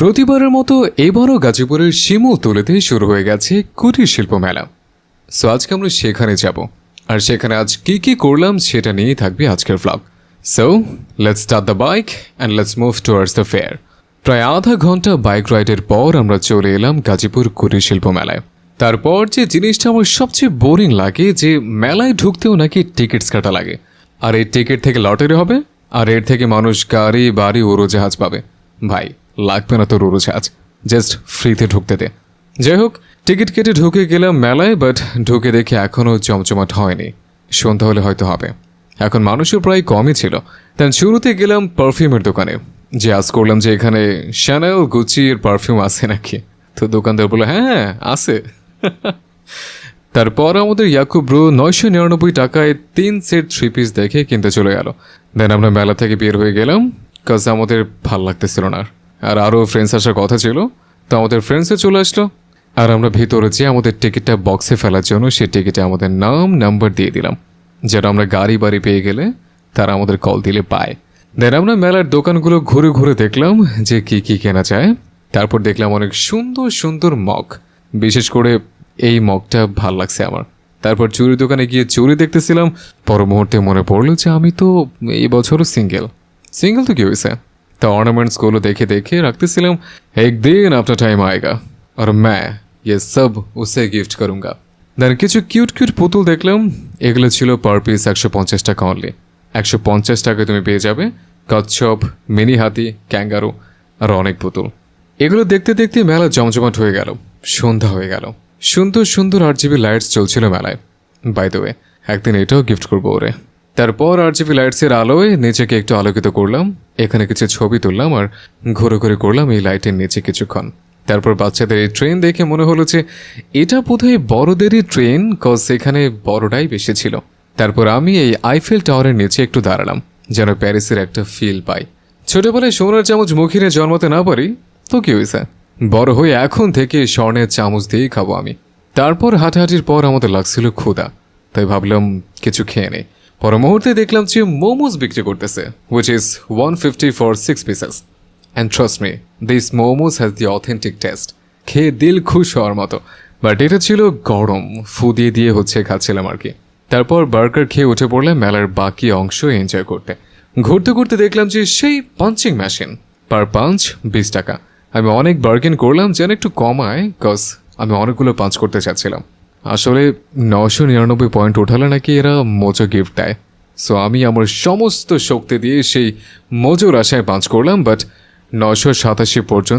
প্রতিবারের মতো এবারও গাজীপুরের শিমুল তুলেতে শুরু হয়ে গেছে কুটির শিল্প মেলা। সো আজকে আমরা সেখানে যাব। আর সেখানে আজ কি কি করলাম সেটা নিয়েই থাকবে আজকের blog so let's start the bike and let's move towards the fair প্রায় আধা ঘণ্টা বাইক রাইডের পর আমরা চলে এলাম গাজীপুর কুটির শিল্প মেলায়। তারপর যে জিনিসটা আমার সবচেয়ে বোরিং লাগে যে মেলায় ঢুকতেও নাকি টিকিটস কাটা লাগে। আর এই টিকিট থেকে লটারি হবে, আর এর থেকে মানুষ গাড়ি, বাড়ি, উড়োজাহাজ পাবে। ভাই লাগবে না তোর উড়োজাহাজ জাস্ট ফ্রিতে ঢুকতে দে। যাই হোক, টিকিট কেটে ঢুকে গেলাম মেলায় বাট ঢুকে দেখে এখনও জমজমাট হয়নি। সন্ধ্যা হলে হয়তো হবে। এখন মানুষও প্রায় কমই ছিল। তাই শুরুতে গেলাম পারফিউমের দোকানে। যে আজ করলাম যে এখানে শ্যানেল গুচির পারফিউম আছে নাকি? তো দোকানদার বলল হ্যাঁ হ্যাঁ আছে। তারপর আমাদের ইয়াকুব নয়শো নিরানব্বই টাকায় তিন সেট থ্রি পিস দেখে কিনতে চলে গেল। দেন আমরা মেলা থেকে বের হয়ে গেলাম কাজ আমাদের ভালো লাগতেছিল না। আর আরও ফ্রেন্ডস আসার কথা ছিল, তো আমাদের ফ্রেন্ডসে চলে আসলো। আর আমরা ভিতরে যেয়ে আমাদের টিকিটটা বক্সে ফেলার জন্য সেই টিকিটে আমাদের নাম নাম্বার দিয়ে দিলাম। যেটা আমরা গাড়ি বাড়ি পেয়ে গেলে তারা আমাদের কল দিলে পায়। দেন আমরা মেলার দোকানগুলো ঘুরে ঘুরে দেখলাম যে কি কি কেনা যায়। তারপর দেখলাম অনেক সুন্দর সুন্দর মগ। বিশেষ করে এই মগটা ভালো লাগছে আমার। তারপর চুরি দোকানে গিয়ে চুরি দেখতেছিলাম। পর মুহূর্তে মনে পড়ল যে আমি তো এই বছরও সিঙ্গেল সিঙ্গেল তো কি হয়েছে? তা অর্নামেন্টসগুলো দেখে দেখে রাখতেছিলাম একদিন আপনার টাইম আয়েগা আর मैं ये सब उसे गिफ्ट करूंगा দেন কিছু কিউট কিউট পুতুল দেখলাম এগুলো ছিল পার পিস একশো পঞ্চাশ টাকা অনলি একশো পঞ্চাশ টাকায় তুমি পেয়ে যাবে কচ্ছপ মিনি হাতি ক্যাঙ্গারু আর অনেক পুতুল এগুলো দেখতে দেখতে মেলা জমজমাট হয়ে গেল সন্ধ্যা হয়ে গেল সুন্দর সুন্দর আট জিবি লাইটস চলছিল মেলায় বাই দ্য ওয়ে একদিন এটাও গিফট করবো ওরে তারপর আর জিবি লাইটসের আলোয় নিচেকে একটু আলোকিত করলাম, এখানে কিছু ছবি তুললাম আর ঘুরে ঘুরে করলাম এই লাইটের নিচে কিছুক্ষণ। তারপর বাচ্চাদের এই ট্রেন দেখে মনে হলো যে এটা বোধহয় বড়দেরই ট্রেন কজ এখানে বড়টাই বেশি ছিল। তারপর আমি এই আইফেল টাওয়ারের নিচে একটু দাঁড়ালাম, যেন প্যারিসের একটা ফিল পাই। ছোটবেলায় সোনার চামচ মুখিনে জন্মাতে না পারি, তো কি হয়েছে? বড় হয়ে এখন থেকে স্বর্ণের চামচ দিয়েই খাব আমি। তারপর হাঁটাহাঁটির পর আমাদের লাগছিল ক্ষুধা, তাই ভাবলাম কিছু খেয়ে নেই। পর মুহূর্তে দেখলাম যে মোমোস বিক্রি করতেছে which is one fifty for six pieces and trust me this momos has the authentic taste খেয়ে দিল খুশ হওয়ার মতো। বাট এটা ছিল গরম ফু দিয়ে দিয়ে হচ্ছে খাচ্ছিলাম আর কি। তারপর বার্গার খেয়ে উঠে পড়লে মেলার বাকি অংশ এনজয় করতে। ঘুরতে ঘুরতে দেখলাম যে সেই পাঞ্চিং মেশিন পার পাঞ্চ বিশ টাকা। আমি অনেক বার্গেন করলাম যেন একটু কমায় কজ আমি অনেকগুলো পাঞ্চ করতে চাচ্ছিলাম। আসলে নশো নিরানব্বই পয়েন্ট ওঠালে নাকি এরা মোজো গিফট দেয়। সো আমি আমার সমস্ত শক্তি দিয়ে সেই মজুর আশায় পাঁচ করলাম বাট নশো সাতাশি পর্যন্ত